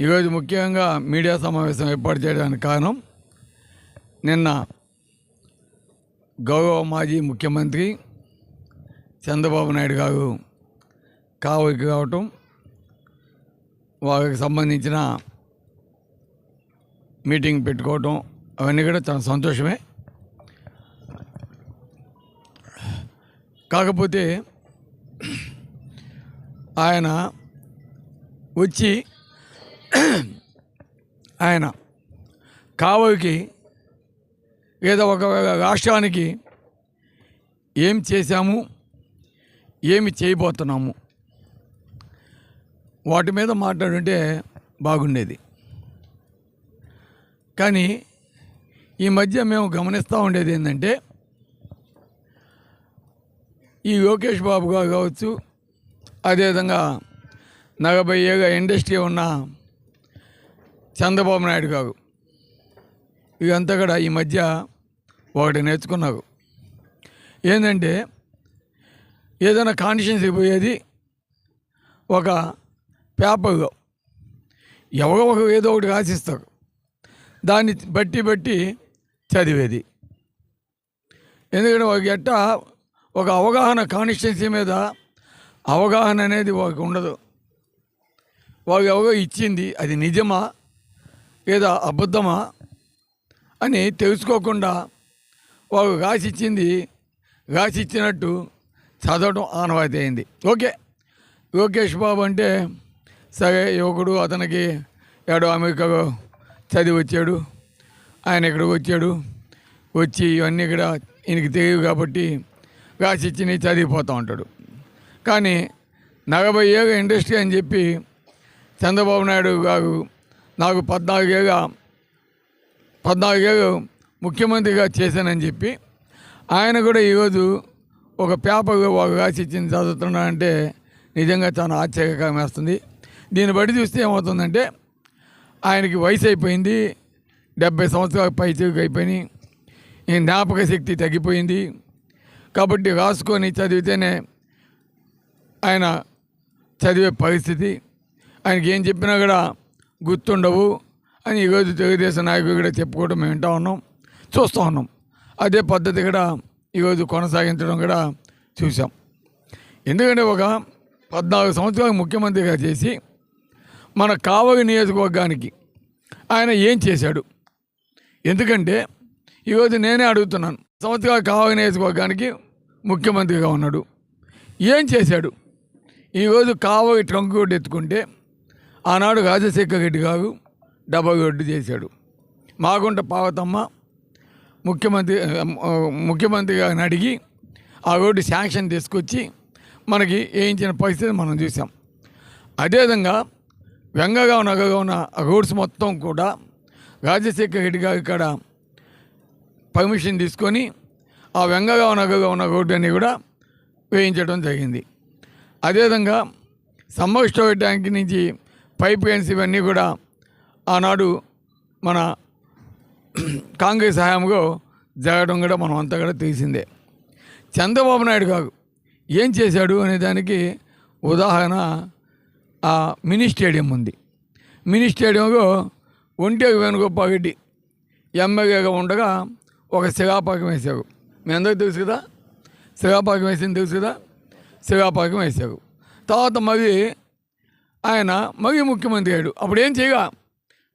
ఈరోజు ముఖ్యంగా మీడియా సమావేశం ఏర్పాటు చేయడానికి కారణం నిన్న గౌరవ మాజీ ముఖ్యమంత్రి చంద్రబాబు నాయుడు గారు కావుకి రావటం వారికి సంబంధించిన మీటింగ్ పెట్టుకోవటం అవన్నీ కూడా చాలా సంతోషమే. కాకపోతే ఆయన వచ్చి ఆయన కావలికి లేదా ఒక రాష్ట్రానికి ఏం చేశాము ఏమి చేయబోతున్నాము వాటి మీద మాట్లాడుంటే బాగుండేది. కానీ ఈ మధ్య మేము గమనిస్తూ ఉండేది ఏంటంటే ఈ లోకేష్ బాబు గారు కావచ్చు అదేవిధంగా నలభై ఏళ్ళ ఇండస్ట్రీ ఉన్న చంద్రబాబు నాయుడు గారు ఇదంతా కూడా ఈ మధ్య ఒకటి నేర్చుకున్నారు ఏంటంటే ఏదైనా కాన్షియన్స్ పోయేది ఒక పేపర్లో ఎవరో ఒక ఏదో ఒకటి ఆశిస్తారు దాన్ని బట్టి బట్టి చదివేది. ఎందుకంటే ఒక ఎట్ట ఒక అవగాహన కాన్స్టిట్యున్సీ మీద అవగాహన అనేది వాళ్ళకి ఉండదు. వాళ్ళు ఎవరో ఇచ్చింది అది నిజమా? లేదా అబద్ధమా అని తెలుసుకోకుండా వాళ్ళు రాసిచ్చింది రాసిచ్చినట్టు చదవడం ఆనవాయితీ అయింది ఓకే. లోకేష్ బాబు అంటే సరే యువకుడు అతనికి ఏడో అమెరికాలో చదివి వచ్చాడు. ఆయన ఇక్కడికి వచ్చాడు. వచ్చి ఇవన్నీ ఇక్కడ ఈయనకి తెలియదు కాబట్టి రాసిచ్చి చదివిపోతూ ఉంటాడు. కానీ నలభై ఏళ్ళ ఇండస్ట్రీ అని చెప్పి చంద్రబాబు నాయుడు గారు నాకు పద్నాలుగేళ్ళ పద్నాలుగేళ్ళు ముఖ్యమంత్రిగా చేశానని చెప్పి ఆయన కూడా ఈరోజు ఒక పేపర్ ఒక రాసి ఇచ్చింది చదువుతున్నాడంటే నిజంగా చాలా ఆశ్చర్యకరం వేస్తుంది. దీన్ని బట్టి చూస్తే ఏమవుతుందంటే ఆయనకి వయసు అయిపోయింది డెబ్బై సంవత్సరాల పైచీకి అయిపోయినాయి ఈ జ్ఞాపక శక్తి తగ్గిపోయింది. కాబట్టి రాసుకొని చదివితేనే ఆయన చదివే పరిస్థితి. ఆయనకి ఏం చెప్పినా కూడా గుర్తుండవు అని ఈరోజు తెలుగుదేశం నాయకులు కూడా చెప్పుకోవడం మేము వింటా ఉన్నాం చూస్తూ ఉన్నాం. అదే పద్ధతి కూడా ఈరోజు కొనసాగించడం కూడా చూసాం ఎందుకంటే ఒక పద్నాలుగు సంవత్సరాలు ముఖ్యమంత్రిగా చేసి మన కావలి నియోజకవర్గానికి ఆయన ఏం చేశాడు? ఎందుకంటే ఈరోజు నేనే అడుగుతున్నాను సంవత్సరాలు కావలి నియోజకవర్గానికి ముఖ్యమంత్రిగా ఉన్నాడు. ఏం చేశాడు? ఈరోజు కావలి ట్రంక్ రోడ్డు ఎత్తుకుంటే ఆనాడు రాజశేఖర రెడ్డి గారు డబ్బా రోడ్డు చేశాడు. మాగుంట పావతమ్మ ముఖ్యమంత్రి ముఖ్యమంత్రి గారిని అడిగి ఆ రోడ్డు శాంక్షన్ తీసుకొచ్చి మనకి వేయించిన పరిస్థితి మనం చూసాం అదేవిధంగా వెంగగా నగగా ఉన్న ఆ రోడ్స్ మొత్తం కూడా రాజశేఖర రెడ్డి గారు ఇక్కడ పర్మిషన్ తీసుకొని ఆ వెంగగా నగగా ఉన్న రోడ్డు అన్ని కూడా వేయించడం జరిగింది. అదేవిధంగా సమ్మర్ స్టోరేజ్ ట్యాంక్ నుంచి పైప్ లైన్స్ ఇవన్నీ కూడా ఆనాడు మన కాంగ్రెస్ హయాంలో జరగడం కూడా మనం అంతా కూడా తెలిసిందే. చంద్రబాబు నాయుడు కాదు. ఏం చేశాడు అనే దానికి ఉదాహరణ ఆ మినీ స్టేడియం ఉంది. మినీ స్టేడియంలో ఒంటే వేణుగోపాల్ రెడ్డి ఎమ్మెల్యేగా ఉండగా ఒక శిలాపాకం వేశారు. మీ అందరికీ తెలుసు కదా? శిలాపాకం వేసింది తెలుసు కదా? శిలాపాకం వేశారు. తర్వాత మరి ఆయన మరీ ముఖ్యమంత్రి అయ్యాడు. అప్పుడు ఏం చేయగా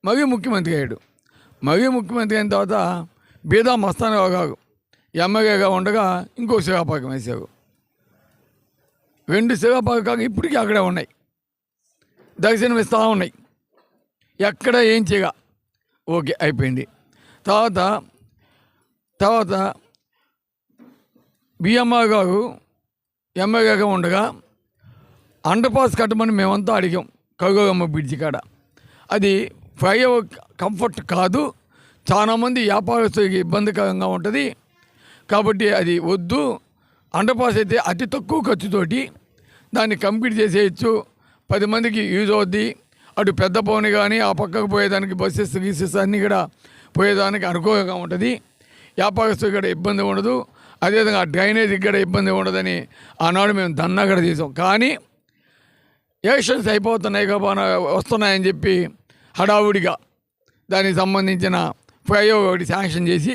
మరీ ముఖ్యమంత్రి అయ్యాడు. మరీ ముఖ్యమంత్రి అయిన తర్వాత బీదా మస్తానరావు గారు ఎమ్మెల్యేగా ఉండగా ఇంకో శిలాపాకం వేశారు. రెండు శిలాపాకాలు ఇప్పటికీ అక్కడే ఉన్నాయి. దర్శనం ఇస్తూ ఉన్నాయి. ఎక్కడ ఏం చేయగా ఓకే అయిపోయింది. తర్వాత తర్వాత బిఎంఆర్ గారు ఎమ్మెల్యేగా ఉండగా అండర్ పాస్ కట్టమని మేమంతా అడిగాం. కౌగమ్మ బ్రిడ్జి కాడ. అది ఫ్లైఓవర్ కంఫర్ట్ కాదు. చాలామంది వ్యాపారస్తులకి ఇబ్బందికరంగా ఉంటుంది. కాబట్టి అది వద్దు. అండర్ పాస్ అయితే అతి తక్కువ ఖర్చుతోటి దాన్ని కంప్లీట్ చేసేయచ్చు. పది మందికి యూజ్ అవుద్ది. అటు పెద్ద పవన్ కానీ ఆ పక్కకు పోయేదానికి బస్సెస్ గీసెస్ అన్నీ కూడా పోయేదానికి అనుకూలంగా ఉంటుంది. వ్యాపారస్తులు కూడా ఇబ్బంది ఉండదు. అదేవిధంగా డ్రైనేజీకి కూడా ఇబ్బంది ఉండదని ఆనాడు మేము దన్నా కూడా చేసాం. కానీ ఎలక్షన్స్ అయిపోతున్నాయి కాబట్టి వస్తున్నాయని చెప్పి హడావుడిగా దానికి సంబంధించిన ఫ్లైఓవర్ ఒకటి శాంక్షన్ చేసి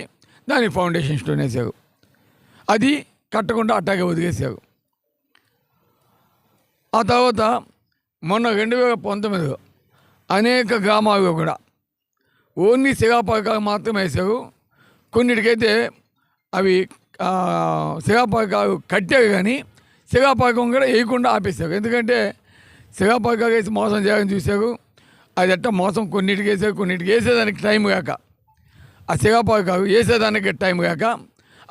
దాని ఫౌండేషన్ స్టోన్ వేసావు అది కట్టకుండా అట్టాగే వదిలేసావు ఆ తర్వాత మొన్న రెండు వేల పంతొమ్మిదిలో అనేక గ్రామాలు కూడా ఓన్లీ శిలాపలకాలు మాత్రమే వేసావు కొన్నిటికైతే అవి ఆ, శిలాపలకాలు కట్టారు కానీ శిలాపలకం కూడా వేయకుండా ఆపేశారు ఎందుకంటే శిలాపలకాలు వేసి మోసం చేయాలని చూశారు. అది ఎట్ట మోసం? కొన్నిటికి వేసారు కొన్నిటికి వేసేదానికి టైం కాక. ఆ శిలాపలకాలు వేసేదానికి టైం కాక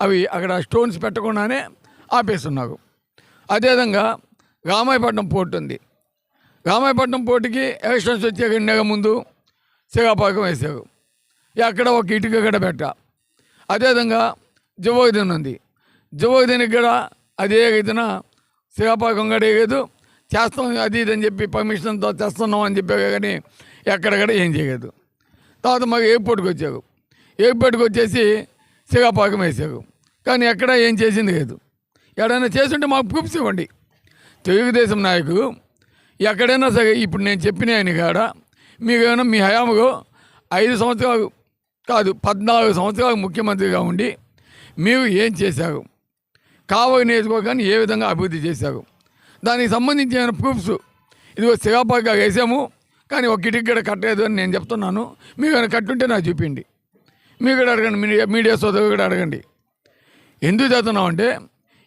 అవి అక్కడ స్టోన్స్ పెట్టకుండానే ఆపేస్తున్నారు. అదేవిధంగా రామాయపట్నం పోర్ట్ ఉంది. రామాయపట్నం పోర్టుకి ఎలక్షన్స్ వచ్చే రెండు ముందు శిలాపాకం వేసారు అక్కడ ఒక ఇటుక కూడా పెట్ట. అదేవిధంగా జువోదిన్ ఉంది. జువోదిన్కి కూడా అదే రీతిన శిలాపాకం కూడా చేస్తాం అది ఇది అని చెప్పి పర్మిషన్తో చేస్తున్నాం అని చెప్పే కానీ ఎక్కడక్కడ ఏం చేయలేదు. తర్వాత మాకు ఎయిర్పోర్ట్కి వచ్చావు ఎయిర్పోర్ట్కి వచ్చేసి శ్రీకాపాకం వేసారు కానీ ఎక్కడ ఏం చేసింది లేదు. ఎక్కడైనా చేసుంటే మాకు ప్రూఫ్స్ ఇవ్వండి. తెలుగుదేశం నాయకు ఎక్కడైనా సరే ఇప్పుడు నేను చెప్పిన ఆయన కాడ మీకేమైనా ఏమైనా మీ హయాంలో ఐదు సంవత్సరాలు కాదు పద్నాలుగు సంవత్సరాలు ముఖ్యమంత్రిగా ఉండి మీరు ఏం చేశారు? కావలి నియోజకవర్గాన్ని ఏ విధంగా అభివృద్ధి చేశారు? దానికి సంబంధించిన ప్రూఫ్స్ ఇదిగో శివాపాగా వేసాము కానీ ఒక కిటికీ కూడా కట్టలేదు అని నేను చెప్తున్నాను. మీరు ఏమైనా కట్టుంటే నాకు చూపిండి మీరు కూడా అడగండి మీడియా మీడియా సోదరు కూడా అడగండి. ఎందుకు చేస్తున్నాం అంటే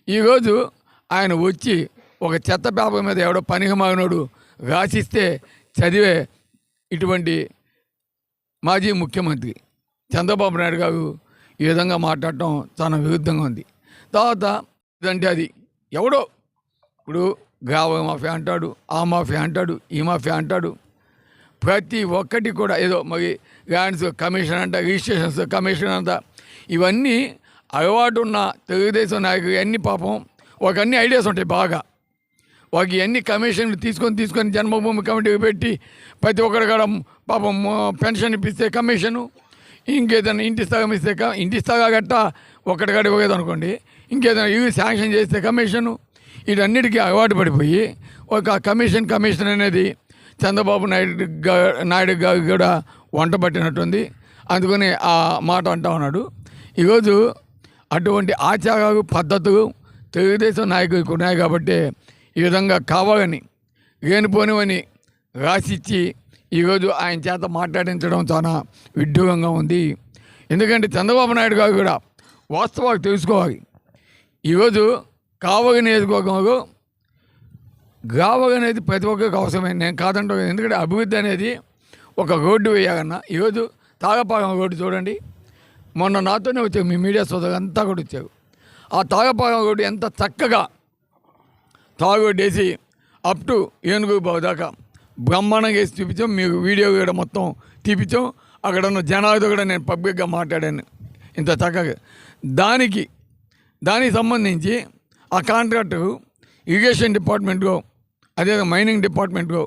ఈరోజు ఆయన వచ్చి ఒక చెత్త పేపర్ మీద ఎవడో పనికి మాగినోడు రాసిస్తే చదివే ఇటువంటి మాజీ ముఖ్యమంత్రి చంద్రబాబు నాయుడు గారు ఈ విధంగా మాట్లాడటం చాలా విరుద్ధంగా ఉంది. తర్వాత ఇదంటే అది. ఎవడో ఇప్పుడు గావ మాఫియా అంటాడు ఆ మాఫియా అంటాడు ఈ మాఫియా అంటాడు. ప్రతి ఒక్కటి కూడా ఏదో మరి ల్యాండ్స్ కమిషన్ అంట రిజిస్ట్రేషన్స్ కమిషన్ అంట ఇవన్నీ అలవాటు ఉన్న తెలుగుదేశం నాయకులు అన్ని పాపం ఒక అన్ని ఐడియాస్ ఉంటాయి బాగా. ఒక అన్ని కమిషన్లు తీసుకొని తీసుకొని జన్మభూమి కమిటీకి పెట్టి ప్రతి ఒక్కరు కూడా పాపం పెన్షన్ ఇప్పిస్తే కమిషను ఇంకేదైనా ఇంటి స్థాగం ఇస్తే ఇంటి స్థాగా గట్ట ఒక్కటి గడి ఇవ్వలేదు అనుకోండి ఇంకేదైనా ఇవి శాంక్షన్ చేస్తే కమిషను వీటన్నిటికీ అలవాటు పడిపోయి ఒక కమిషన్ కమిషన్ అనేది చంద్రబాబు నాయుడు నాయుడు గారు కూడా వంట పట్టినట్టుంది. అందుకని ఆ మాట అంటా ఉన్నాడు. ఈరోజు అటువంటి ఆచారాలు పద్ధతులు తెలుగుదేశం నాయకులకు ఉన్నాయి కాబట్టి ఈ విధంగా కావాలని లేనిపోనివని రాసిచ్చి ఈరోజు ఆయన చేత మాట్లాడించడం చాలా విడ్డూరంగా ఉంది. ఎందుకంటే చంద్రబాబు నాయుడు గారు కూడా వాస్తవాలు తెలుసుకోవాలి. ఈరోజు కావగ నియోజకవర్గంలో గావగ అనేది ప్రతి ఒక్కరికి అవసరమైంది నేను కాదంటే ఎందుకంటే అభివృద్ధి అనేది ఒక రోడ్డు వేయాలన్నా. ఈరోజు తాగపాలెం రోడ్డు చూడండి. మొన్న నాతోనే వచ్చారు. మీ మీడియా సోదరులు అంతా కూడా వచ్చారు. ఆ తాగపాలెం రోడ్డు ఎంత చక్కగా తాగుడు వేసి అప్ టు ఏనుగు బావు దాకా బ్రహ్మాండంగా వేసి చూపించాం. మీకు వీడియో కూడా మొత్తం తీపించాం అక్కడ ఉన్న జనాలతో కూడా నేను పబ్లిక్గా మాట్లాడాను. ఇంత చక్కగా. దానికి దానికి సంబంధించి ఆ కాంట్రాక్టు ఇరిగేషన్ డిపార్ట్మెంట్కో అదే మైనింగ్ డిపార్ట్మెంట్కో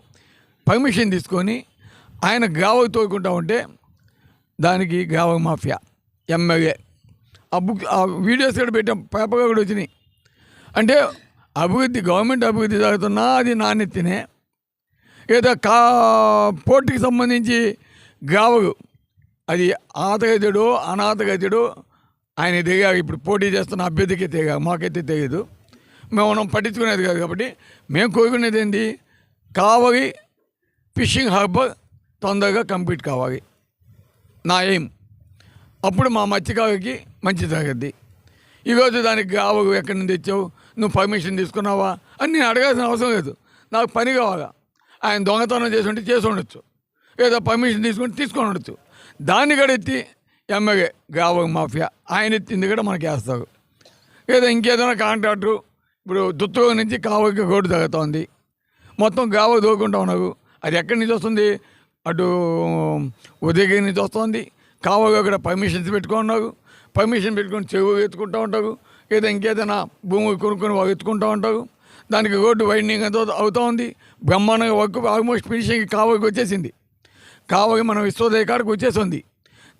పర్మిషన్ తీసుకొని ఆయన గ్రావ తోడుకుంటా ఉంటే దానికి గావ మాఫియా ఎమ్మెల్యే ఆ బుక్ ఆ వీడియోస్ కూడా పెట్టాం పేపర్గా కూడా వచ్చినాయి. అంటే అభివృద్ధి గవర్నమెంట్ అభివృద్ధి జరుగుతున్నా అది నాణ్యతనే. ఏదో కా పోర్టుకి సంబంధించి గావకు అది ఆతగతుడు అనాథగతుడు ఆయన దిగా ఇప్పుడు పోటీ చేస్తున్న అభ్యర్థికి తెగా మాకైతే తెలియదు. మేము మనం పట్టించుకునేది కాదు కాబట్టి మేము కోరుకునేది ఏంటి కావలి ఫిషింగ్ హార్బర్ తొందరగా కంప్లీట్ కావాలి. నా ఎయిమ్. అప్పుడు మా మత్స్యకారుకి మంచి జరగద్ది ఈరోజు దానికి కావకు ఎక్కడి నుంచి తెచ్చావు? నువ్వు పర్మిషన్ తీసుకున్నావా? అని నేను అడగాల్సిన అవసరం లేదు. నాకు పని కావాలా? ఆయన దొంగతనం చేసి ఉంటే చేసి ఉండొచ్చు. ఏదో పర్మిషన్ తీసుకుంటే తీసుకొని ఉండొచ్చు. దాన్ని కూడా ఎత్తి ఎమ్మెల్యే గావ మాఫియా ఆయన ఎత్తింది కూడా మనకి వేస్తారు. ఏదో ఇంకేదైనా కాంట్రాక్టు ఇప్పుడు దుత్తగా నుంచి కావకి గోడు తగ్గుతోంది మొత్తం గావ దూకుంటా ఉన్నావు అది ఎక్కడి నుంచి వస్తుంది? అటు ఉదయగిరి నుంచి వస్తుంది. కావగా కూడా పర్మిషన్స్ పెట్టుకున్నారు పర్మిషన్ పెట్టుకొని చెవు ఎత్తుకుంటూ ఉంటావు ఏదో ఇంకేదైనా భూమి కొనుక్కొని ఎత్తుకుంటూ ఉంటావు దానికి రోడ్డు వైండింగ్ అవుతూ ఉంది. బ్రహ్మాండంగా వర్క్ ఆల్మోస్ట్ ఫినిషింగ్ కావకి వచ్చేసింది. కావకి మనం విశ్వోదయ కాడకు వచ్చేసింది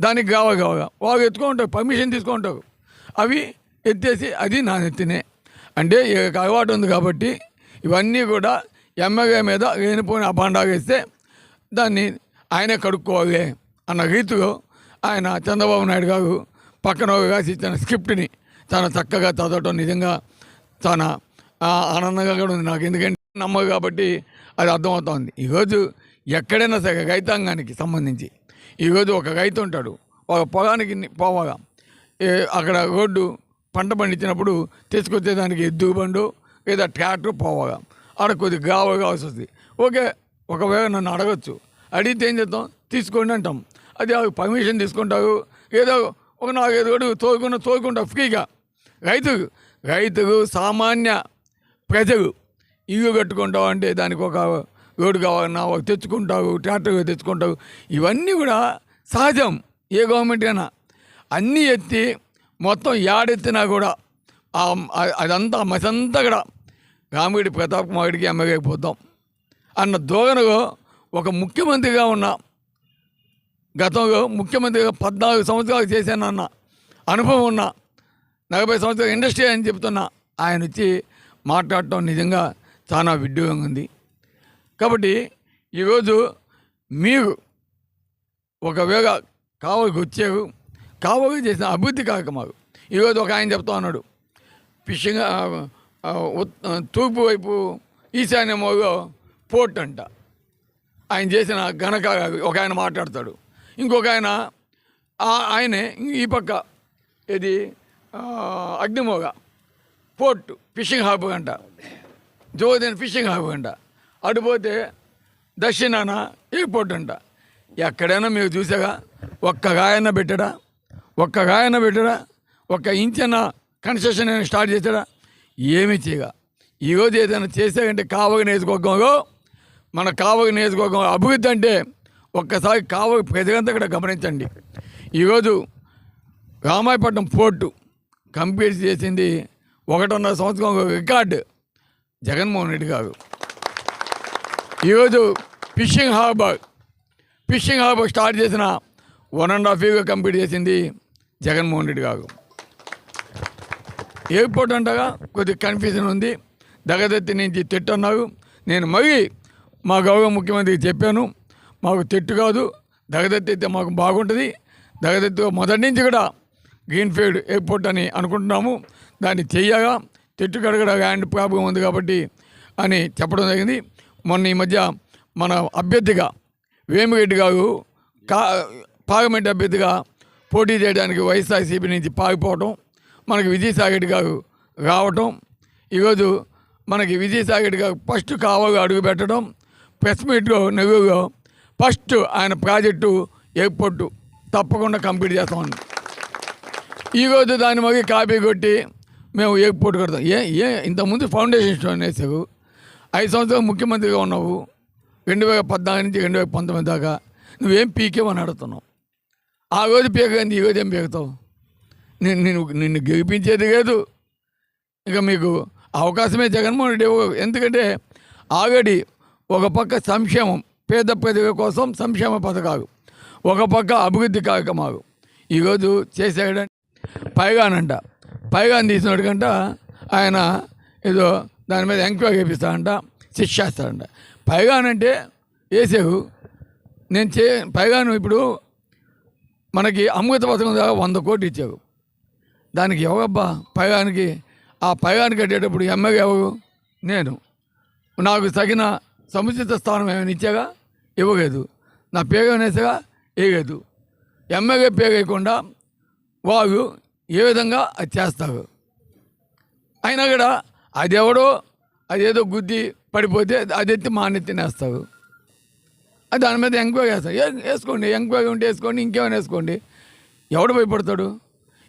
దానికి కావ కావగా వాళ్ళు ఎత్తుకుంటారు పర్మిషన్ తీసుకుంటావు అవి ఎత్తేసి అది నా ఎత్తినే అంటే ఇక అలవాటు ఉంది కాబట్టి ఇవన్నీ కూడా ఎమ్మెల్యే మీద లేనిపోయిన అభాండాగా ఇస్తే దాన్ని ఆయనే కడుక్కోవాలి అన్న రీతిలో ఆయన చంద్రబాబు నాయుడు గారు పక్కన ఒక రాసి ఇచ్చిన స్క్రిప్ట్ని చాలా చక్కగా చదవటం నిజంగా చాలా ఆనందంగా కూడా ఉంది నాకు. ఎందుకంటే నమ్మదు కాబట్టి అది అర్థమవుతోంది. ఈరోజు ఎక్కడైనా సరే రైతాంగానికి సంబంధించి ఈరోజు ఒక రైతు ఉంటాడు. ఒక పొలానికి పోవగా అక్కడ రోడ్డు పంట పండించినప్పుడు తీసుకొచ్చేదానికి ఎద్దు బండు లేదా ట్రాక్టర్ పోవగా ఆడ కొద్ది గావ కావాల్సి వస్తుంది. ఓకే ఒకవేళ నన్ను అడగచ్చు. అడిగితే ఏం చేద్దాం? తీసుకోండి అంటాం. అది పర్మిషన్ తీసుకుంటావు. ఏదో ఒక నాలుగైదు కూడా తోలుకుండా తోలుకుంటారు ఫ్రీగా. రైతుకు రైతుకు సామాన్య ప్రజలు ఇల్లు కట్టుకుంటావు అంటే దానికి ఒక రోడ్డు కావాలన్నా ఒక తెచ్చుకుంటావు ట్రాక్టర్ తెచ్చుకుంటావు. ఇవన్నీ కూడా సహజం. ఏ గవర్నమెంట్ అయినా అన్నీ ఎత్తి మొత్తం ఏడెత్తినా కూడా అదంతా మసంతా కూడా రామిరెడ్డి ప్రతాప్ కుమారుడికి ఎమ్మెల్యేకి పోతాం అన్న ధోరణిలో ఒక ముఖ్యమంత్రిగా ఉన్న గతంలో ముఖ్యమంత్రిగా పద్నాలుగు సంవత్సరాలు చేశానన్న అనుభవం ఉన్న నలభై సంవత్సరాల ఇండస్ట్రీ అని చెప్తున్నా ఆయన వచ్చి మాట్లాడటం నిజంగా చాలా విడ్డూరంగా ఉంది. కాబట్టి ఈరోజు మీరు ఒకవేళ కావలికి వచ్చారు కావలికి చేసిన అభివృద్ధి కాక మాకు. ఈరోజు ఒక ఆయన చెప్తా ఉన్నాడు. ఫిషింగ్ తూర్పు వైపు ఈశాన్యమోలో పోర్ట్ అంట. ఆయన చేసిన ఘనక ఒక ఆయన మాట్లాడతాడు. ఇంకొక ఆయన ఆయనే ఈ పక్క ఇది అగ్నిమోగ పోర్ట్ ఫిషింగ్ హాబ్ అంట. జోదన్ ఫిషింగ్ హాబ్ అంట. అటుపోతే దక్షిణాన ఎయిర్పోర్ట్ అంట. ఎక్కడైనా మీరు చూసాగా ఒక్క గాయన పెట్టడా? ఒక్క గాయన పెట్టడా? ఒక్క ఇంచన కన్సెషన్ అయినా స్టార్ట్ చేశాడా? ఏమీ చేయగా. ఈరోజు ఏదైనా చేసాకంటే కావగ నియోజకవర్గంలో మన కావగ నియోజకవర్గం అభివృద్ధి అంటే ఒక్కసారి కావగ ప్రజలంతా కూడా గమనించండి. ఈరోజు రామాయపట్నం పోర్టు కంప్లీట్ చేసింది ఒకటిన్నర సంవత్సరం రికార్డు జగన్మోహన్ రెడ్డి గారు. ఈరోజు fishing harbour fishing harbour start చేసిన వన్ అండ్ హాఫ్ ఇయర్గా కంప్లీట్ చేసింది జగన్మోహన్ రెడ్డి గారు. ఎయిర్పోర్ట్ అంటగా కొద్దిగా కన్ఫ్యూజన్ ఉంది. దగ్గదత్తి నుంచి తిట్టు అన్నారు. నేను మరీ మా గౌరవ ముఖ్యమంత్రికి చెప్పాను. మాకు తిట్టు కాదు. దగదత్తి అయితే మాకు బాగుంటుంది. దగదత్తి మొదటి నుంచి కూడా గ్రీన్ఫీల్డ్ ఎయిర్పోర్ట్ అని అనుకుంటున్నాము. దాన్ని చెయ్యగా తిట్టు కడగడ హ్యాండ్ ప్రాబ్లం ఉంది కాబట్టి అని చెప్పడం జరిగింది. మొన్న ఈ మధ్య మన అభ్యర్థిగా వేమిరెడ్డి గారు కా పార్లమెంట్ అభ్యర్థిగా పోటీ చేయడానికి వైఎస్ఆర్సీపీ నుంచి పాగిపోవటం మనకి విజయసాగర్ గారు రావటం ఈరోజు మనకి విజయసాగర్ గారు ఫస్ట్ కావాలో అడుగు పెట్టడం ప్రెస్ మీట్లో నెల్లూరులో ఫస్ట్ ఆయన ప్రాజెక్టు ఎయిర్పోర్టు తప్పకుండా కంప్లీట్ చేస్తామని ఈరోజు దాన్ని మళ్ళీ కాపీ కొట్టి మేము ఎయిర్పోర్ట్ కడతాం. ఏ ఏ ఇంతకుముందు ఫౌండేషన్ స్టోన్ వేసావు ఐదు సంవత్సరాలు ముఖ్యమంత్రిగా ఉన్నావు. రెండు వేల పద్నాలుగు నుంచి రెండు వేల పంతొమ్మిది దాకా నువ్వేం పీకేమని అడుగుతున్నావు. ఆ రోజు పీకగా ఈ రోజు ఏం పీకుతావు? నేను నేను నిన్ను గెలిపించేది లేదు ఇక మీకు అవకాశమే జగన్మోహన్ రెడ్డి ఎందుకంటే ఆల్రెడీ ఒక పక్క సంక్షేమం పేద ప్రజల కోసం సంక్షేమ పథకాలు ఒక పక్క అభివృద్ధి కార్యక్రమాలు. ఈరోజు చేసేయడం పైగానంట. పైగాన్ తీసినట్టు కంట ఆయన ఏదో దాని మీద ఎంక్వైరీ చేపిస్తాడంట శిక్షేస్తాడంట పైగానంటే వేసేవు నేను చే పైగాను ఇప్పుడు మనకి అమృత పథకం ద్వారా వంద కోట్లు ఇచ్చావు దానికి ఎవరబ్బా? పైగానికి ఆ పైగానికి కట్టేటప్పుడు ఎమ్మెల్యే ఎవరు? నేను. నాకు తగిన సముచిత స్థానం ఏమైనా ఇచ్చాగా ఇవ్వలేదు. నా పేరు ఏమైనా వేయలేదు ఎమ్మెల్యే పేరు వేయకుండా వారు ఏ విధంగా అది చేస్తారు? అయినా కూడా అది ఎవడో అదేదో గుద్ది పడిపోతే అది ఎత్తి మానెత్తినేస్తారు దాని మీద ఎంక్వైరీ చేస్తాం. వేసుకోండి ఎంక్వైరీ ఉంటే వేసుకోండి ఇంకేమైనా వేసుకోండి. ఎవడు భయపడతాడు?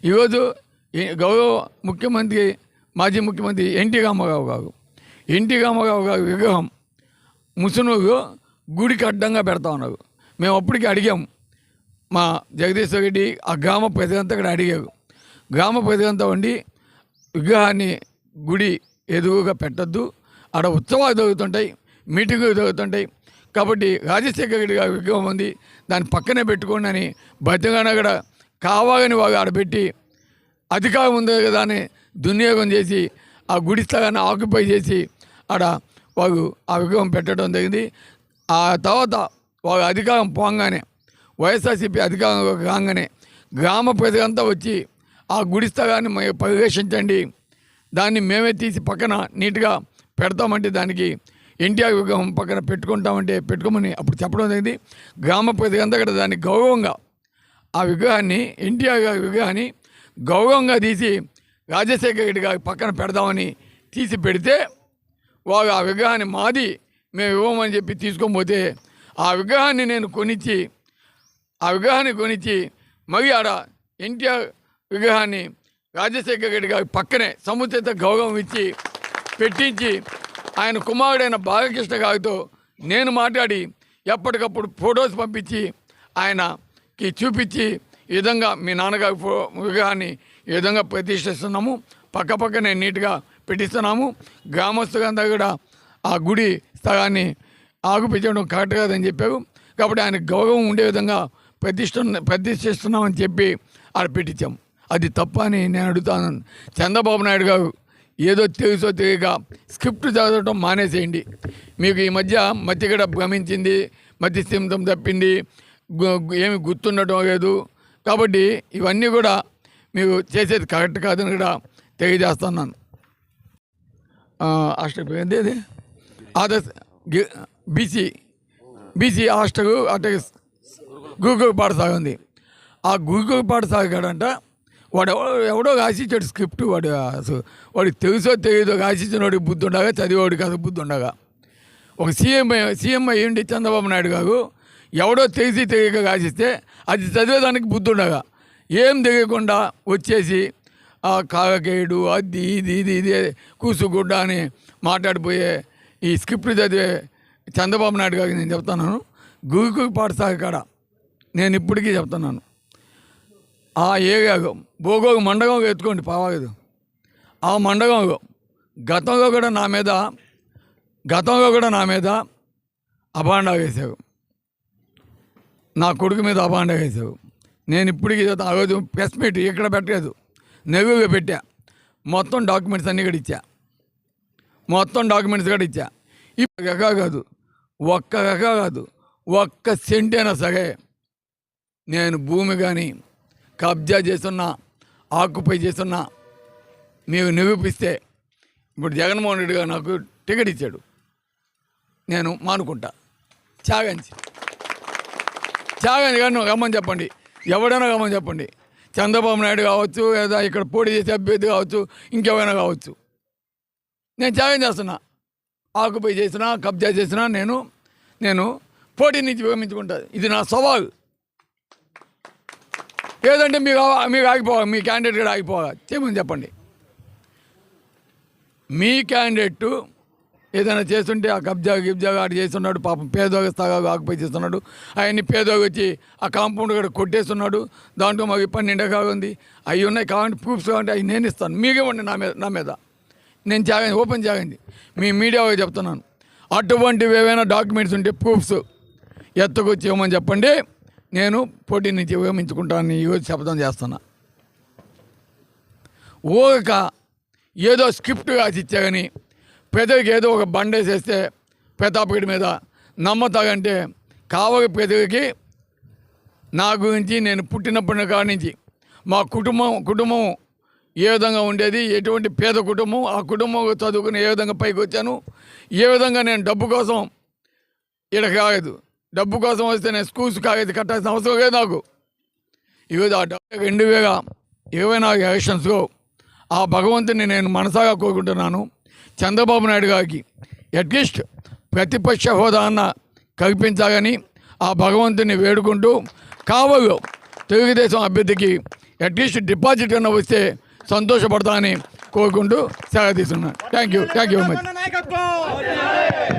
ఈరోజు గౌరవ ముఖ్యమంత్రి మాజీ ముఖ్యమంత్రి ఎన్టీ రామారావు గారు. ఎన్టీ రామారావు గారు విగ్రహం ముసునూరు గుడికి అడ్డంగా పెడతా ఉన్నారు. మేము అప్పటికి అడిగాము మా జగదీశ్వర్ రెడ్డి ఆ గ్రామ ప్రజలంతా కూడా అడిగారు. గ్రామ ప్రజలంతా ఉండి విగ్రహాన్ని గుడి ఎదురుగా పెట్టద్దు. ఆడ ఉత్సవాలు జరుగుతుంటాయి మీటింగులు జరుగుతుంటాయి. కాబట్టి రాజశేఖర రెడ్డి గారి విగ్రహం ఉంది. దాన్ని పక్కనే పెట్టుకోండి అని కూడా కావాలని వారు ఆడ పెట్టి అధికారం ఉంది కదా అని దుర్నియోగం చేసి ఆ గుడి స్థలాన్ని ఆక్యుపై చేసి ఆడ వారు ఆ విగ్రహం పెట్టడం జరిగింది. ఆ తర్వాత వారు అధికారం పోగానే వైఎస్ఆర్సీపీ అధికారం కాగానే గ్రామ ప్రజలంతా వచ్చి ఆ గుడి స్థలాన్ని మ- పరిరక్షించండి దాన్ని మేమే తీసి పక్కన నీట్గా పెడతామంటే దానికి ఎన్టీఆర్ విగ్రహం పక్కన పెట్టుకుంటామంటే పెట్టుకోమని అప్పుడు చెప్పడం జరిగింది. గ్రామ ప్రజలంతా కూడా దాన్ని గౌరవంగా ఆ విగ్రహాన్ని ఎన్టీఆర్ గారి విగ్రహాన్ని గౌరవంగా తీసి రాజశేఖర రెడ్డి గారి పక్కన పెడదామని తీసి పెడితే వారు ఆ విగ్రహాన్ని మాది మేము ఇవ్వమని చెప్పి తీసుకొని పోతే ఆ విగ్రహాన్ని నేను కొనిచ్చి ఆ విగ్రహాన్ని కొనిచ్చి మరి ఆడ ఎన్టీఆర్ విగ్రహాన్ని రాజశేఖర రెడ్డి గారి పక్కనే సముచిత గౌరవం ఇచ్చి పెట్టించి ఆయన కుమారుడైన బాలకృష్ణ గారితో నేను మాట్లాడి ఎప్పటికప్పుడు ఫొటోస్ పంపించి ఆయనకి చూపించి ఈ విధంగా మీ నాన్నగారి ఫో విగ్రహాన్ని ఈ విధంగా ప్రతిష్ఠిస్తున్నాము. పక్క పక్కనే నీట్గా పెట్టిస్తున్నాము. గ్రామస్తులంతా కూడా ఆ గుడి స్థలాన్ని ఆగుపించడం కరెక్ట్ కాదని చెప్పారు. కాబట్టి ఆయన గౌరవం ఉండే విధంగా ప్రతిష్ఠ ప్రతిష్ఠిస్తున్నామని చెప్పి ఆడ పెట్టించాం. అది తప్ప అని నేను అడుగుతాను. చంద్రబాబు నాయుడు గారు ఏదో తెలుసో తెలియక స్క్రిప్ట్ చదవటం మానేసేయండి. మీకు ఈ మధ్య మత్తిగడ గమించింది మధ్య సింతం తప్పింది ఏమి గుర్తుండటం లేదు. కాబట్టి ఇవన్నీ కూడా మీకు చేసేది కరెక్ట్ కాదని కూడా తెలియజేస్తున్నాను. హాస్టల్ ఏంటి ఆదర్శ బీసీ బీసీ హాస్టల్ అట్లా గూగుల్ పాఠశాల ఉంది. ఆ గూగుల్ పాఠశాల కాడంటే వాడు ఎవడో ఎవడో రాసిచ్చాడు స్క్రిప్ట్ వాడు అసలు వాడికి తెలుసో తెలియదో రాసిచ్చిన వాడికి బుద్ధి ఉండగా చదివేవాడు కాదు బుద్ధి ఉండగా. ఒక సీఎం సీఎం అయ్యండి చంద్రబాబు నాయుడు గారు ఎవడో తెలిసి తెలియక రాసిస్తే అది చదివేదానికి బుద్ధి ఉండగా. ఏం తెలియకుండా వచ్చేసి ఆ కాగకేయుడు అది ఇది ఇది ఇది కూసుగుడ్డ అని మాట్లాడిపోయే ఈ స్క్రిప్ట్ చదివే చంద్రబాబు నాయుడు గారికి నేను చెప్తున్నాను. గురుకు పాఠశాల కాడ నేను ఇప్పటికీ చెప్తున్నాను. ఆ ఏరియాకు భోగోగు మండగం ఎత్తుకోండి పావాగదు. ఆ మండగంలో గతంలో కూడా నా మీద గతంలో కూడా నా మీద అబాండా వేసావు నా కొడుకు మీద అబాండా వేసావు నేను ఇప్పటికీ చెప్తా ఆ రోజు ప్రెస్ మీట్ ఇక్కడ పెట్టలేదు. నెగుగా పెట్టా. మొత్తం డాక్యుమెంట్స్ అన్నీ కూడా ఇచ్చా. మొత్తం డాక్యుమెంట్స్ కూడా ఇచ్చా. ఇప్పుడు ఎగా కాదు. ఒక్క ఎగా కాదు. ఒక్క సెంటైనా అయినా సరే నేను భూమి కానీ కబ్జా చేస్తున్నా ఆక్యుపై చేస్తున్నా మీరు నిరూపిస్తే ఇప్పుడు జగన్మోహన్ రెడ్డి గారు నాకు టికెట్ ఇచ్చాడు. నేను మానుకుంటా. త్యాగంచి త్యాగాన్ని కానీ నువ్వు గమ్మని చెప్పండి. ఎవడైనా గమ్మని చెప్పండి. చంద్రబాబు నాయుడు కావచ్చు లేదా ఇక్కడ పోటీ చేసే అభ్యర్థి కావచ్చు ఇంకెవైనా కావచ్చు. నేను త్యాగం చేస్తున్నా. ఆకుపై చేసినా కబ్జా చేసినా నేను నేను పోటీ నుంచి విరమించుకుంటా. ఇది నా సవాల్. లేదంటే మీకు మీకు ఆగిపోవాలి మీ క్యాండిడేట్ కూడా ఆగిపోవాలి. చేయమని చెప్పండి. మీ క్యాండిడేట్ ఏదైనా చేస్తుంటే ఆ కబ్జా గిబ్జా ఆడు చేస్తున్నాడు పాపం పేదోగ స్థాగా ఆకుపై చేస్తున్నాడు అవన్నీ పేదోగి వచ్చి ఆ కాంపౌండ్ కూడా కొట్టేస్తున్నాడు దాంట్లో మాకు పన్నెండు ఎకరాలు ఉంది. అవి ఉన్నాయి కావాలంటే ప్రూఫ్స్ కావాలంటే అవి నేను ఇస్తాను. మీకేమండి నా మీద నా మీద. నేను జాగండి ఓపెన్ జాగండి. మీ మీడియా చెప్తున్నాను. అటువంటివి ఏవైనా డాక్యుమెంట్స్ ఉంటే ప్రూఫ్స్ ఎత్తుకొచ్చి ఇవ్వమని చెప్పండి. నేను పోటీ నుంచి విరమించుకుంటానని ఈరోజు శపథం చేస్తున్నా. ఓక ఏదో స్క్రిప్ట్ రాసి ఇచ్చా కానీ పెదవికి ఏదో ఒక బండేసేస్తే ప్రతాపగడి మీద నమ్మతాగంటే కావలి పెదవికి నా గురించి నేను పుట్టినప్పటి కాడి నుంచి మా కుటుంబం కుటుంబం ఏ విధంగా ఉండేది ఎటువంటి పేద కుటుంబం ఆ కుటుంబం చదువుకుని ఏ విధంగా పైకి వచ్చాను ఏ విధంగా నేను డబ్బు కోసం ఇక్కడ కాగదు డబ్బు కోసం వస్తే నేను స్కూల్స్ కాగదు కట్టాల్సిన అవసరం లేదు నాకు. ఈరోజు ఆ డబ్బు రెండు వేల ఇరవై నాలుగు ఎలక్షన్స్లో ఆ భగవంతుని నేను మనసాగా కోరుకుంటున్నాను. చంద్రబాబు నాయుడు గారికి అట్లీస్ట్ ప్రతిపక్ష హోదాన్న కల్పించాలని ఆ భగవంతుని వేడుకుంటూ కావలు తెలుగుదేశం అభ్యర్థికి అట్లీస్ట్ డిపాజిట్ అన్న వస్తే సంతోషపడతానని కోరుకుంటూ సెలవు తీసుకున్నాను. Thank you thank you very much